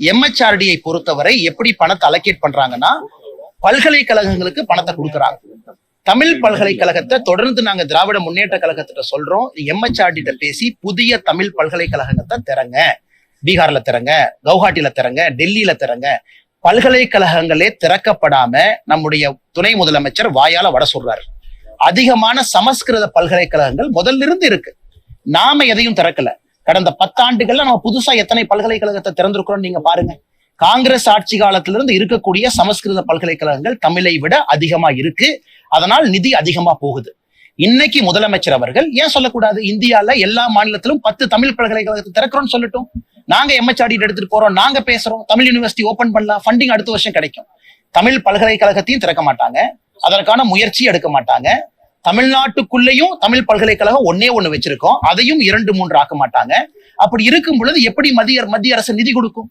எம்ஹெச்ஆர்டியை பொறுத்தவரை எப்படி பணத்தை அலோகேட் பண்றாங்கன்னா பல்கலைக்கழகங்களுக்கு பணத்தை கொடுக்குறாங்க. தமிழ் பல்கலைக்கழகத்தை தொடர்ந்து நாங்க திராவிட முன்னேற்ற கழகத்திட்ட சொல்றோம். எம்ஹெச்ஆர்டிட்ட பேசி புதிய தமிழ் பல்கலைக்கழகத்தை திறங்க. பீகார்ல திறங்க கவுஹாட்டில திறங்க டெல்லியில திறங்க. பல்கலைக்கழகங்களே திறக்கப்படாம நம்முடைய துணை முதலமைச்சர் வாயால வட சொல்றாரு. அதிகமான சமஸ்கிருத பல்கலைக்கழகங்கள் முதல்ல இருந்து இருக்கு. நாம எதையும் திறக்கல. கடந்த பத்தாண்டுகள்ல நம்ம புதுசா எத்தனை பல்கலைக்கழகத்தை திறந்திருக்கிறோம் நீங்க பாருங்க. காங்கிரஸ் ஆட்சி காலத்திலிருந்து இருக்கக்கூடிய சமஸ்கிருத பல்கலைக்கழகங்கள் தமிழை விட அதிகமா இருக்கு. அதனால் நிதி அதிகமா போகுது. இன்னைக்கு முதலமைச்சர் அவர்கள் ஏன் சொல்லக்கூடாது? இந்தியால எல்லா மாநிலத்திலும் பத்து தமிழ் பல்கலைக்கழகத்தை திறக்கிறோம்னு சொல்லட்டும். நாங்க எம்ஹெச்ஆடி எடுத்துட்டு போறோம். நாங்க பேசுறோம். தமிழ் யூனிவர்சிட்டி ஓபன் பண்ணலாம். ஃபண்டிங் அடுத்த வருஷம் கிடைக்கும். தமிழ் பல்கலைக்கழகத்தையும் திறக்க மாட்டாங்க. அதற்கான முயற்சி எடுக்க மாட்டாங்க. தமிழ்நாட்டுக்குள்ளேயும் தமிழ் பல்கலைக்கழகம் ஒன்னே ஒண்ணு வச்சிருக்கோம். அதையும் இரண்டு மூன்று ஆக்க மாட்டாங்க. அப்படி இருக்கும் பொழுது எப்படி மத்திய மத்திய அரசு நிதி கொடுக்கும்?